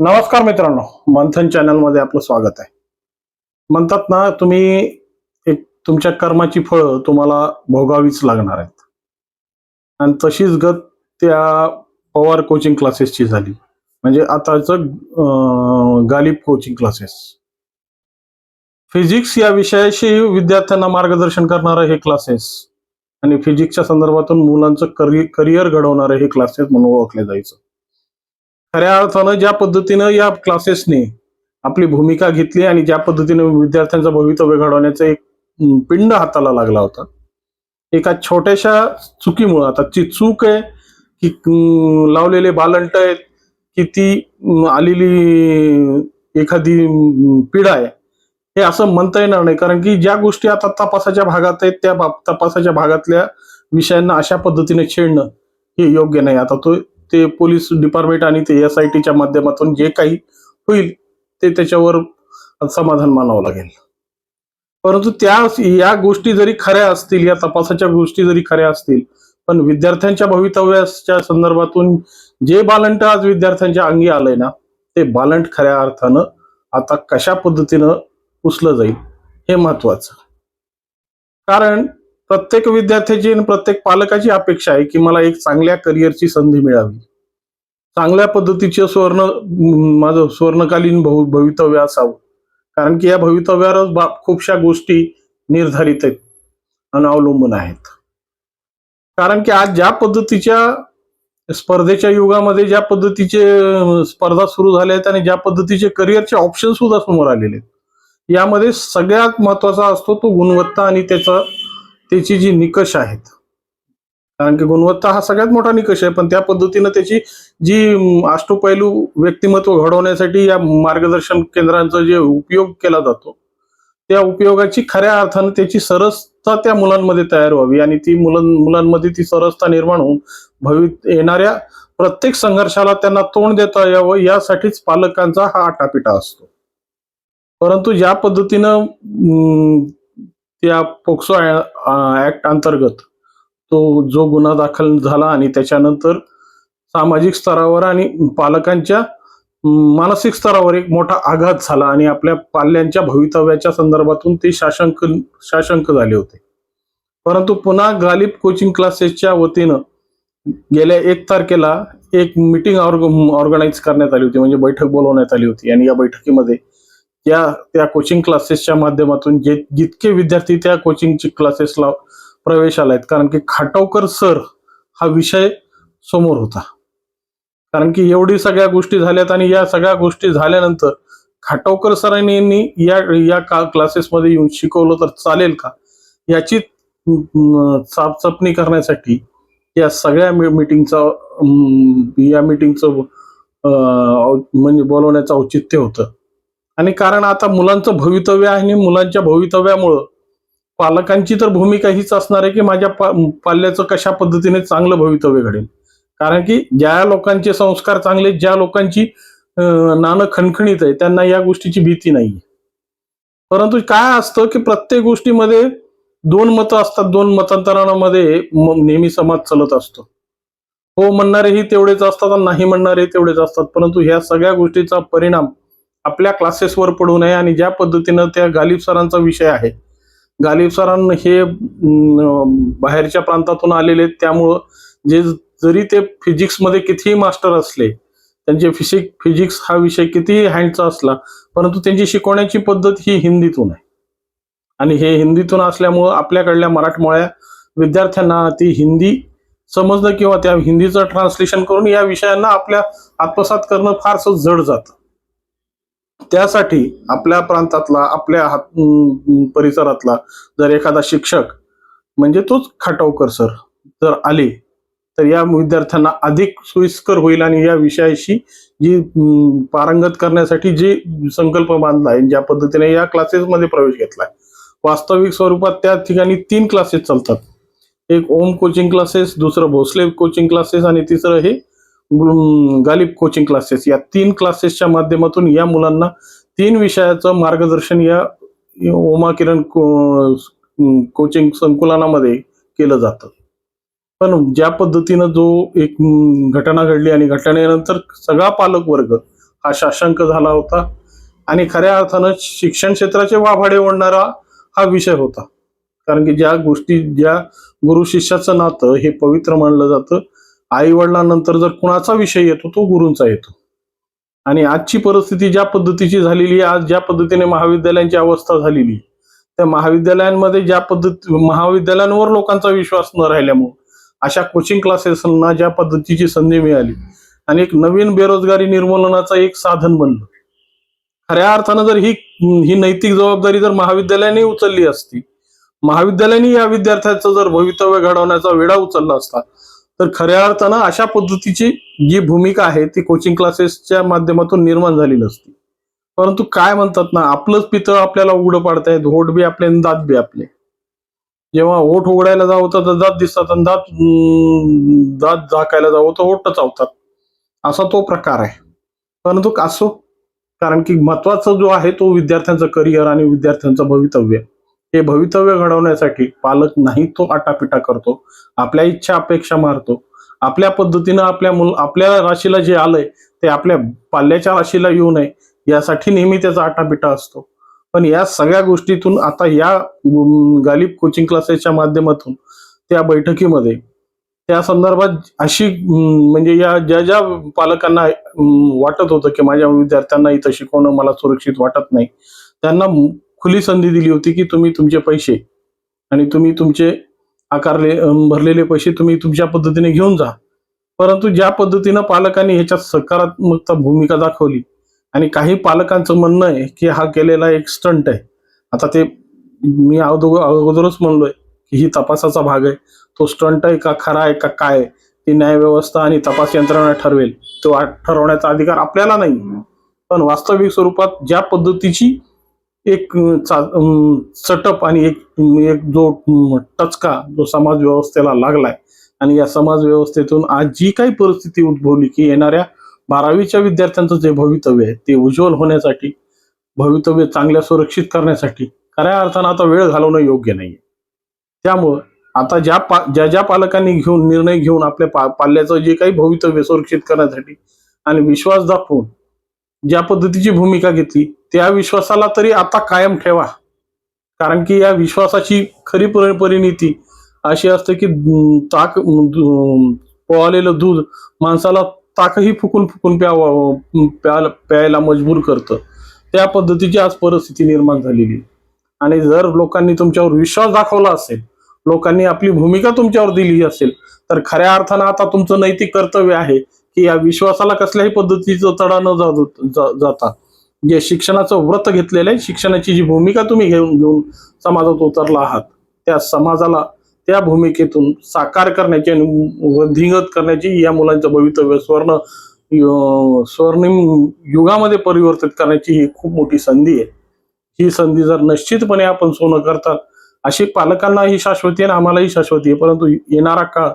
नमस्कार मित्रांनो मंथन चॅनलमध्ये आपलं स्वागत आहे. म्हणतात ना तुम्ही एक तुमच्या कर्माची फळं तुम्हाला भोगावीच लागणार आहेत. आणि तशीच गत त्या पवार कोचिंग क्लासेसची झाली. म्हणजे आताचं गालिब कोचिंग क्लासेस फिजिक्स या विषयाशी विद्यार्थ्यांना मार्गदर्शन करणारं हे क्लासेस आणि फिजिक्सच्या संदर्भातून मुलांचं करि करिअर घडवणारे हे क्लासेस म्हणून ओळखले जायचं. खऱ्या अर्थानं ज्या पद्धतीनं या क्लासेसने आपली भूमिका घेतली आणि ज्या पद्धतीने विद्यार्थ्यांचं भवितव्य घडवण्याचा एक पिंड हाताला लागला होता. एका छोट्याशा चुकीमुळं आता ती चूक आहे की लावलेले बालंट आहेत की ती आलेली एखादी पिढा आहे हे असं म्हणता येणार नाही. कारण की ज्या गोष्टी आता तपासाच्या भागात आहेत त्या बाब- तपासाच्या भागातल्या विषयांना अशा पद्धतीने छेडणं हे योग्य नाही. आता तो ते पोलीस डिपार्टमेंट आणि ते एस आय टीच्या माध्यमातून जे काही होईल ते त्याच्यावर समाधान मानावं लागेल. परंतु त्या या गोष्टी जरी खऱ्या असतील या तपासाच्या गोष्टी जरी खऱ्या असतील पण विद्यार्थ्यांच्या भवितव्याच्या संदर्भातून जे बालंट आज विद्यार्थ्यांच्या अंगी आलंय ना ते बालंट खऱ्या अर्थानं आता कशा पद्धतीनं पुसलं जाईल हे महत्वाचं कारण प्रत्येक विद्यार्थ्याची आणि प्रत्येक पालकाची अपेक्षा आहे की मला एक चांगल्या करिअरची संधी मिळावी. चांगल्या पद्धतीचे स्वर्ण माझं स्वर्णकालीन भव भवितव्य असावं. कारण की या भवितव्यावरच बा खूपशा गोष्टी निर्धारित आहेत आणि अवलंबून आहेत. कारण की आज ज्या पद्धतीच्या स्पर्धेच्या युगामध्ये ज्या पद्धतीचे स्पर्धा सुरू झाल्या आहेत आणि ज्या पद्धतीचे करिअरचे ऑप्शन सुद्धा समोर आलेले आहेत. यामध्ये सगळ्यात महत्त्वाचा असतो तो गुणवत्ता आणि त्याचा त्याची जी निकष आहेत. कारण की गुणवत्ता हा सगळ्यात मोठा निकष आहे पण त्या पद्धतीनं त्याची जी अष्टपैलू व्यक्तिमत्व घडवण्यासाठी या मार्गदर्शन केंद्रांचा जे उपयोग केला जातो त्या उपयोगाची खऱ्या अर्थानं त्याची सरसता त्या मुलांमध्ये तयार व्हावी आणि ती मुलां मुलांमध्ये ती सरसता निर्माण होऊन भवित येणाऱ्या प्रत्येक संघर्षाला त्यांना तोंड देता यावं यासाठीच पालकांचा हा आटापिटा असतो. परंतु ज्या पद्धतीनं अं, त्या पोक्सो ऍक्ट अंतर्गत तो जो गुन्हा दाखल झाला आणि त्याच्यानंतर सामाजिक स्तरावर आणि पालकांच्या मानसिक स्तरावर एक मोठा आघात झाला आणि आपल्या पाल्यांच्या भवितव्याच्या संदर्भातून ते शाशंक शाशंक झाले होते. परंतु पुन्हा गालिब कोचिंग क्लासेसच्या वतीनं गेल्या एक तारखेला एक मिटिंग ऑर्गनाईज करण्यात आली होती म्हणजे बैठक बोलवण्यात आली होती. आणि या बैठकीमध्ये या त्या कोचिंग क्लासेसच्या माध्यमातून जे जितके विद्यार्थी त्या कोचिंगची क्लासेसला प्रवेश आहेत कारण की खाटवकर सर हा विषय समोर होता. कारण की एवढी सगळ्या गोष्टी झाल्यात आणि या सगळ्या गोष्टी झाल्यानंतर खाटवकर सरांनी या या का क्लासेसमध्ये येऊन शिकवलं तर चालेल का? याची चापचपणी करण्यासाठी या सगळ्या मिटिंगचा या मिटिंगचं म्हणजे बोलवण्याचं औचित्य होतं. आणि कारण आता मुलांचं भवितव्य आहे आणि मुलांच्या भवितव्यामुळं पालकांची तर भूमिका हीच असणार आहे की माझ्या पा पाल्याचं कशा पद्धतीने चांगलं भवितव्य घडेल. कारण की ज्या लोकांचे संस्कार चांगले ज्या लोकांची नाणं खणखणीत आहे त्यांना या गोष्टीची भीती नाही परंतु काय असतं की प्रत्येक गोष्टीमध्ये दोन मतं असतात दोन मतांतरामध्ये नेहमी समाज चालत असतो. हो म्हणणारेही तेवढेच असतात आणि नाही म्हणणारे तेवढेच असतात. परंतु ह्या सगळ्या गोष्टीचा परिणाम आपल्या क्लासेसवर पडू नये आणि ज्या पद्धतीनं त्या गालिब सरांचा विषय आहे. गालिब सरांना हे बाहेरच्या प्रांतातून आलेले आहेत, त्यामुळं जे जरी ते फिजिक्समध्ये कितीही मास्टर असले त्यांचे फिजिक फिजिक्स हा विषय कितीही हँडचा असला परंतु त्यांची शिकवण्याची पद्धत ही हिंदीतून आहे. आणि हे हिंदीतून असल्यामुळं आपल्याकडल्या मराठमोळ्या विद्यार्थ्यांना ती हिंदी समजणं किंवा त्या हिंदीचं ट्रान्सलेशन करून या विषयांना आपल्या आत्मसात करणं फारसं जड जातं. त्यासाठी आपल्या प्रांतातला आपल्या हात परिसरातला जर एखादा शिक्षक म्हणजे तोच खाटवकर सर जर आले तर या विद्यार्थ्यांना अधिक सोयीस्कर होईल आणि या विषयाशी जी पारंगत करण्यासाठी जे संकल्प बांधला आहे ज्या पद्धतीने या क्लासेसमध्ये प्रवेश घेतलाय. वास्तविक स्वरूपात त्या ठिकाणी तीन क्लासेस चालतात. एक ओम कोचिंग क्लासेस दुसरं भोसले कोचिंग क्लासेस आणि तिसरं हे गालिब कोचिंग क्लासेस या तीन क्लासेसच्या माध्यमातून या मुलांना तीन विषयाचं मार्गदर्शन या ओमा किरण को- कोचिंग संकुलनामध्ये केलं जातं. पण ज्या पद्धतीनं जो एक घटना घडली आणि घटनेनंतर सगळा पालक वर्ग हा साशंक झाला होता आणि खऱ्या अर्थानं शिक्षण क्षेत्राचे वाभाडे ओढणारा हा विषय होता. कारण की ज्या गोष्टी ज्या गुरु शिष्याचं नातं हे पवित्र मानलं जातं आई वडिलांनंतर जर कुणाचा विषय येतो तो गुरूंचा येतो. आणि आजची परिस्थिती ज्या पद्धतीची झालेली आहे आज ज्या पद्धतीने महाविद्यालयांची अवस्था झालेली त्या महाविद्यालयांमध्ये ज्या पद्धती महाविद्यालयांवर लोकांचा विश्वास न राहिल्यामुळे अशा कोचिंग क्लासेसना ज्या पद्धतीची संधी मिळाली आणि एक नवीन बेरोजगारी निर्मूलनाचं एक साधन बनलं. खऱ्या अर्थानं जर ही ही नैतिक जबाबदारी जर महाविद्यालयाने उचलली असती महाविद्यालयाने या विद्यार्थ्याचं जर भवितव्य घडवण्याचा वेढा उचलला असता तर खऱ्या अर्थानं अशा पद्धतीची जी भूमिका आहे ती कोचिंग क्लासेसच्या माध्यमातून निर्माण झालेली नसती परंतु काय म्हणतात ना आपलंच पितळ आपल्याला उघडं पाडतायत होट बी आपले आणि दात बी आपले. जेव्हा ओठ उघडायला जावं तर दात दिसतात आणि दात दात झाकायला जावं तर ओठ चावतात. असा तो प्रकार आहे. परंतु असो कारण की महत्त्वाचा जो आहे तो विद्यार्थ्यांचं करिअर आणि विद्यार्थ्यांचं भवितव्य. हे भवितव्य घडवण्यासाठी पालक नाही तो आटापिटा करतो. आपल्या इच्छा अपेक्षा मारतो. आपल्या पद्धतीनं आपल्या मुल आपल्या राशीला जे आलंय ते आपल्या पाल्याच्या राशीला येऊ नये यासाठी नेहमी त्याचा आटापिटा असतो. पण या सगळ्या गोष्टीतून आता या गालिब कोचिंग क्लासेसच्या माध्यमातून त्या बैठकीमध्ये त्या संदर्भात अशी म्हणजे या ज्या ज्या पालकांना वाटत होतं की माझ्या विद्यार्थ्यांना इथं शिकवणं मला सुरक्षित वाटत नाही त्यांना खुली संधी दिली होती की तुम्ही तुमचे पैसे आणि तुम्ही तुमचे आकारले भरलेले पैसे तुम्ही तुमच्या पद्धतीने घेऊन जा. परंतु ज्या पद्धतीनं पालकांनी ह्याच्यात सकारात्मकता भूमिका दाखवली आणि काही पालकांचं म्हणणं आहे की हा केलेला एक स्टंट आहे. आता ते मी अगोदर अगोदरच म्हणलोय की ही तपासाचा भाग आहे. तो स्टंट आहे का खरा आहे का काय आहे, ती न्यायव्यवस्था आणि तपास यंत्रणा ठरवेल. तो ठरवण्याचा अधिकार आपल्याला नाही. पण वास्तविक स्वरूपात ज्या पद्धतीची एक चा- अं, चटप आणि एक एक जो टचका जो समाज व्यवस्थेला लागलाय आणि या समाज व्यवस्थेतून आज जी काही परिस्थिती उद्भवली की येणाऱ्या बारावीच्या विद्यार्थ्यांचं जे भवितव्य आहे ते उज्ज्वल होण्यासाठी भवितव्य चांगल्या सुरक्षित करण्यासाठी खऱ्या अर्थानं आता वेळ घालवणं योग्य नाही त्यामुळं आता ज्या पा ज्या ज्या पालकांनी घेऊन निर्णय घेऊन आपल्या पा पाल्याचं जे काही भवितव्य सुरक्षित करण्यासाठी आणि विश्वास दाखवून ज्या पद्धतीची भूमिका घेतली त्या विश्वासाला तरी आता कायम ठेवा. कारण की या विश्वासाची खरी परिणिती अशी असते की ताक अं, पोवालेलं दूध माणसाला ताकही फुकून फुकून प्यावा प्यायला प्यायला मजबूर करतं. त्या पद्धतीची आज परिस्थिती निर्माण झालेली. आणि जर लोकांनी तुमच्यावर विश्वास दाखवला असेल लोकांनी आपली भूमिका तुमच्यावर दिली असेल तर खऱ्या अर्थानं आता तुमचं नैतिक कर्तव्य आहे की या विश्वासाला कसल्याही पद्धतीचं तडा न जा- जाता. जे शिक्षणाचं व्रत घेतलेलं आहे शिक्षणाची जी भूमिका तुम्ही घेऊन घेऊन समाजात उतरला आहात त्या समाजाला त्या भूमिकेतून साकार करण्याची आणि वृद्धिंगत करण्याची या मुलांचं भवितव्य स्वर्ण स्वर्णिम युगामध्ये परिवर्तित करण्याची ही खूप मोठी संधी आहे. ही संधी जर निश्चितपणे आपण सोनं करतात अशी पालकांना ही शाश्वती आहे आणि आम्हालाही शाश्वती आहे परंतु येणारा काळ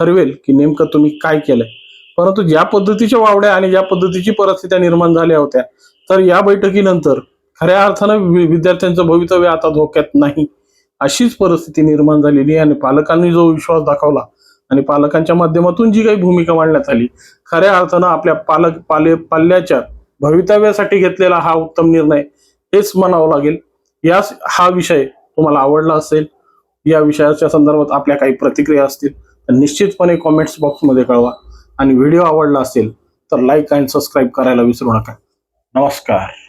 ठरवेल की नेमकं तुम्ही काय केलंय. परंतु ज्या पद्धतीच्या वावड्या आणि ज्या पद्धतीची परिस्थित्या निर्माण झाल्या होत्या तर या बैठकीनंतर खऱ्या अर्थानं वि- विद्यार्थ्यांचं भवितव्य आता धोक्यात नाही. अशीच परिस्थिती निर्माण झालेली आहे आणि पालकांनी जो विश्वास दाखवला आणि पालकांच्या माध्यमातून जी काही भूमिका मांडण्यात आली खऱ्या अर्थानं आपल्या पालक पाले पाल्याच्या भवितव्यासाठी घेतलेला हा उत्तम निर्णय हेच म्हणावं लागेल. यास हा विषय तुम्हाला आवडला असेल या विषयाच्या संदर्भात आपल्या काही प्रतिक्रिया असतील तर निश्चितपणे कॉमेंट्स बॉक्समध्ये कळवा. आणि व्हिडिओ आवडला असेल तर लाईक आणि सबस्क्राईब करायला विसरू नका. नमस्कार.